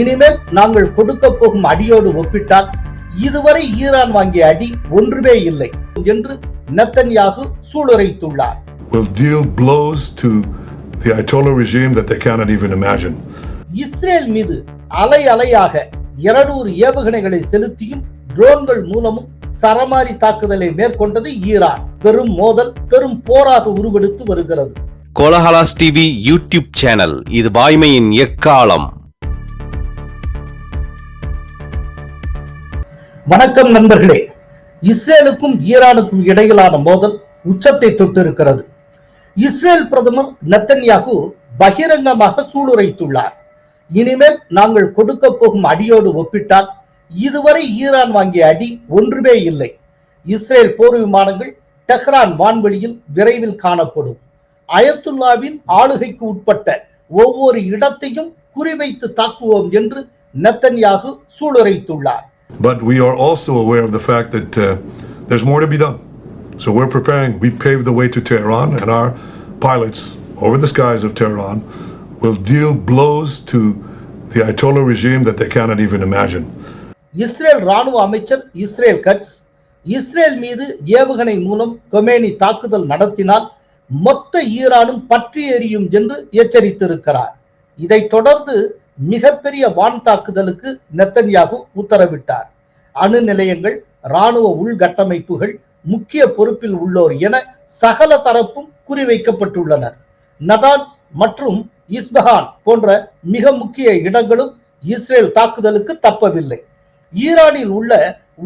இனிமேல் நாங்கள் கொடுக்க போகும் அடியோடு ஒப்பிட்டால் இதுவரை ஈரான் வாங்கிய அடி ஒன்றுமே இல்லை என்று நெத்தன்யாகு சூளுரைத்துள்ளார். Will deal blows to the Ayatollah regime that they cannot even imagine. Israel மீது அலை அலையாக இருநூறு ஏவுகணைகளை செலுத்தியும் ட்ரோன்கள் மூலமும் சரமாரி தாக்குதலை மேற்கொண்டது ஈரான். பெரும் மோதல் பெரும் போராக உருவெடுத்து வருகிறது. கோலஹலாஸ் டிவி யூடியூப் சேனல் இது வாய்மையின் எக்காலம். வணக்கம் நண்பர்களே. இஸ்ரேலுக்கும் ஈரானுக்கும் இடையிலான மோதல் உச்சத்தை தொட்டிருக்கிறது. இஸ்ரேல் பிரதமர் நத்தன்யாகு பகிரங்கமாக சூளுரைத்துள்ளார். இனிமேல் நாங்கள் கொடுக்க போகும் அடியோடு ஒப்பிட்டால் இதுவரை ஈரான் வாங்கிய அடி ஒன்றுமே இல்லை. இஸ்ரேல் போர் விமானங்கள் டெஹ்ரான் வான்வெளியில் விரைவில் காணப்படும். அயத்துல்லாவின் ஆளுகைக்கு உட்பட்ட ஒவ்வொரு இடத்தையும் குறிவைத்து தாக்குவோம் என்று நத்தன்யாகு சூளுரைத்துள்ளார். But we are also aware of the fact that uh, there's more to be done. So we're preparing. We paved the way to Tehran, and our pilots over the skies of Tehran will deal blows to the Ayatollah regime that they cannot even imagine. Israel ராணுவ அமைச்சர் Israel cuts Israel மீது ஏவுகணை மூலம் Khamenei தாக்குதல் நடத்தினால் மொத்த ஈரானும் பற்றி எறியும் என்று எச்சரித்திருக்கிறார் இதைத் தொடர்ந்து மிகப்பெரிய வான் தாக்குதலுக்கு நெத்தன்யாகு உத்தரவிட்டார். அணு நிலையங்கள் இராணுவ உள்கட்டமைப்புகள் முக்கிய பொறுப்பில் உள்ளோர் என சகல தரப்பும் குறிவைக்கப்பட்டுள்ளனர். நதான்ஸ் மற்றும் இஸ்பஹான் போன்ற மிக முக்கிய இடங்களும் இஸ்ரேல் தாக்குதலுக்கு தப்பவில்லை. ஈரானில் உள்ள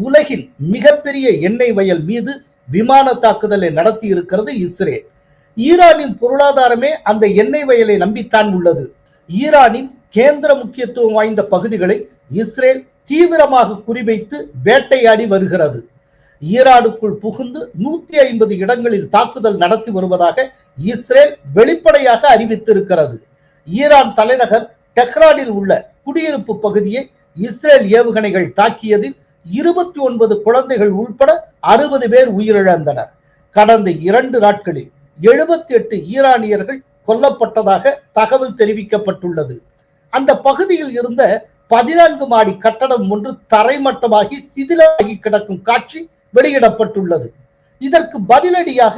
உலகின் மிகப்பெரிய எண்ணெய் வயல் மீது விமான தாக்குதலை நடத்தி இருக்கிறது இஸ்ரேல். ஈரானின் பொருளாதாரமே அந்த எண்ணெய் வயலை நம்பித்தான் உள்ளது. ஈரானின் கேந்திர முக்கியத்துவம் வாய்ந்த பகுதிகளை இஸ்ரேல் தீவிரமாக குறிவைத்து வேட்டையாடி வருகிறது. ஈரானுக்குள் புகுந்து நூத்தி ஐம்பது இடங்களில் தாக்குதல் நடத்தி வருவதாக இஸ்ரேல் வெளிப்படையாக அறிவித்திருக்கிறது. ஈரான் தலைநகர் டெஹ்ரானில் உள்ள குடியிருப்பு பகுதியை இஸ்ரேல் ஏவுகணைகள் தாக்கியதில் இருபத்தி ஒன்பது குழந்தைகள் உள்பட அறுபது பேர் உயிரிழந்தனர். கடந்த இரண்டு நாட்களில் எழுபத்தி எட்டு ஈரானியர்கள் கொல்லப்பட்டதாக தகவல் தெரிவிக்கப்பட்டுள்ளது. அந்த பகுதியில் இருந்த பதினான்கு மாடி கட்டடம் ஒன்று தரைமட்டமாகி சிதிலாகி கிடக்கும் காட்சி வெளியிடப்பட்டுள்ளது. இதற்கு பதிலடியாக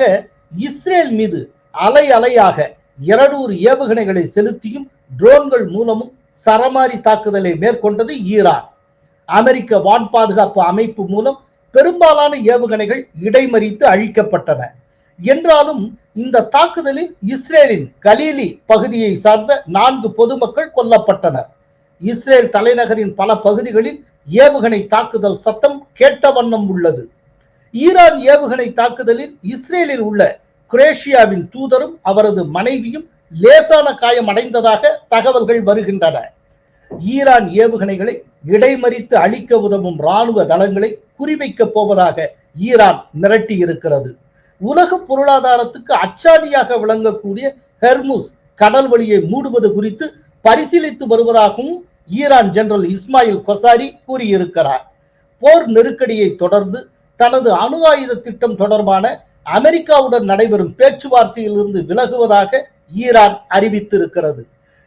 இஸ்ரேல் மீது அலை அலையாக இருநூறு ஏவுகணைகளை செலுத்தியும் ட்ரோன்கள் மூலமும் சரமாரி தாக்குதலை மேற்கொண்டது ஈரான். அமெரிக்க வான் பாதுகாப்பு அமைப்பு மூலம் பெரும்பாலான ஏவுகணைகள் இடைமறித்து அழிக்கப்பட்டன. என்றாலும் இந்த தாக்குதலில் இஸ்ரேலின் கலீலி பகுதியை சார்ந்த நான்கு பொதுமக்கள் கொல்லப்பட்டனர். இஸ்ரேல் தலைநகரின் பல பகுதிகளில் ஏவுகணை தாக்குதல் சத்தம் கேட்ட வண்ணம் உள்ளது. ஈரான் ஏவுகணை தாக்குதலில் இஸ்ரேலில் உள்ள குரேஷியாவின் தூதரும் அவரது மனைவியும் லேசான காயம் அடைந்ததாக தகவல்கள் வருகின்றன. ஈரான் ஏவுகணைகளை இடைமறித்து அழிக்க உதவும் ராணுவ தளங்களை குறிவைக்கப் போவதாக ஈரான் மிரட்டியிருக்கிறது. உலக பொருளாதாரத்துக்கு அச்சாணியாக விளங்கக்கூடிய ஹெர்முஸ் கடல் வழியை மூடுவது குறித்து பரிசீலித்து வருவதாகவும் ஈரான் ஜெனரல் இஸ்மாயில் கொசாரி கூறியிருக்கிறார். போர் நெருக்கடியை தொடர்ந்து தனது அணு ஆயுத திட்டம் தொடர்பான அமெரிக்காவுடன் நடைபெறும் பேச்சுவார்த்தையிலிருந்து விலகுவதாக ஈரான் அறிவித்திருக்கிறது.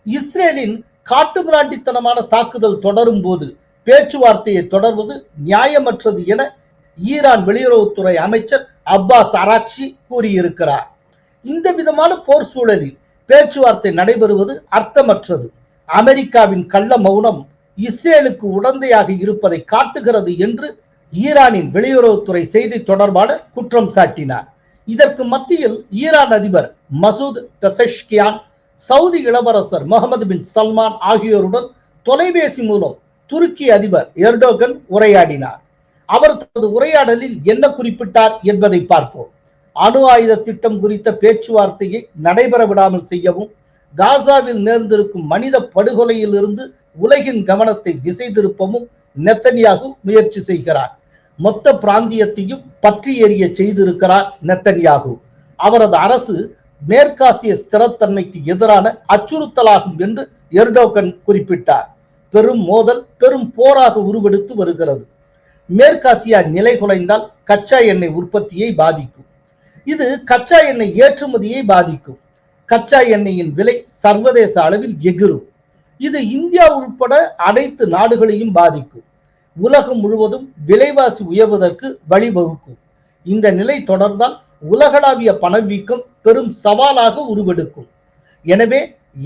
இஸ்ரேலின் காட்டுமிராண்டித்தனமான தாக்குதல் தொடரும் போது பேச்சுவார்த்தையை தொடர்வது நியாயமற்றது என ஈரான் வெளியுறவுத்துறை அமைச்சர் அப்பாஸ் அராக்ஷி கூறியிருக்கிறார். இந்த விதமான போர் சூழலில் பேச்சுவார்த்தை நடைபெறுவது அர்த்தமற்றது. அமெரிக்காவின் கள்ள மௌனம் இஸ்ரேலுக்கு உடந்தையாக இருப்பதை காட்டுகிறது என்று ஈரானின் வெளியுறவுத்துறை செய்தி தொடர்பாளர் குற்றம் சாட்டினார். இதற்கு மத்தியில் ஈரான் அதிபர் மசூத் பெசஷ்கியான் சவுதி இளவரசர் முகமது பின் சல்மான் ஆகியோருடன் தொலைபேசி மூலம் துருக்கி அதிபர் எர்டோகன் உரையாடினார். அவர் தனது உரையாடலில் என்ன குறிப்பிட்டார் என்பதை பார்ப்போம். அணு ஆயுத திட்டம் குறித்த பேச்சுவார்த்தையை நடைபெற விடாமல் செய்யவும் காசாவில் நேர்ந்திருக்கும் மனித படுகொலையில் இருந்து உலகின் கவனத்தை திசை திருப்பவும் நெத்தன்யாகு முயற்சி செய்கிறார். மொத்த பிராந்தியத்தையும் பற்றி எறிய செய்திருக்கிறார் நெத்தன்யாகு. அவரது அரசு மேற்காசிய ஸ்திரத்தன்மைக்கு எதிரான அச்சுறுத்தலாகும் என்று எர்டோகன் குறிப்பிட்டார். பெரும் மோதல் பெரும் போராக உருவெடுத்து வருகிறது. மேற்காசியா நிலை குலைந்தால் கச்சா எண்ணெய் உற்பத்தியை பாதிக்கும். இது கச்சா எண்ணெய் ஏற்றுமதியை பாதிக்கும். கச்சா எண்ணெயின் விலை சர்வதேச அளவில் எகிரும். இது இந்தியா உட்பட அனைத்து நாடுகளையும் பாதிக்கும். உலகம் முழுவதும் விலைவாசி உயர்வதற்கு வழிவகுக்கும். இந்த நிலை தொடர்ந்தால் உலகளாவிய பணவீக்கம் பெரும் சவாலாக உருவெடுக்கும். எனவே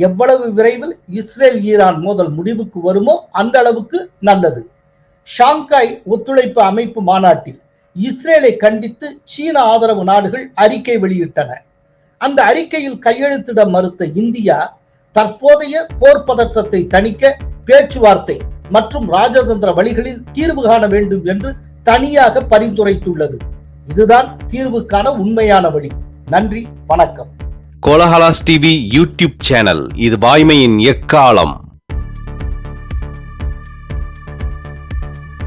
எவ்வளவு விரைவில் இஸ்ரேல் ஈரான் மோதல் முடிவுக்கு வருமோ அந்த அளவுக்கு நல்லது. ஷாங்காய் ஒத்துழைப்பு அமைப்பு மாநாட்டில் இஸ்ரேலை கண்டித்து சீன ஆதரவு நாடுகள் அறிக்கை வெளியிட்டன. அந்த அறிக்கையில் கையெழுத்திட மறுத்த இந்தியா தற்போதைய போர் பதற்றத்தை தணிக்க பேச்சுவார்த்தை மற்றும் ராஜதந்திர வழிகளில் தீர்வு காண வேண்டும் என்று தனியாக பரிந்துரைத்துள்ளது. இதுதான் தீர்வுக்கான உண்மையான வழி. நன்றி வணக்கம். கோலஹலாஸ் டிவி யூடியூப் சேனல் இது வாய்மையின் எக்காலம்.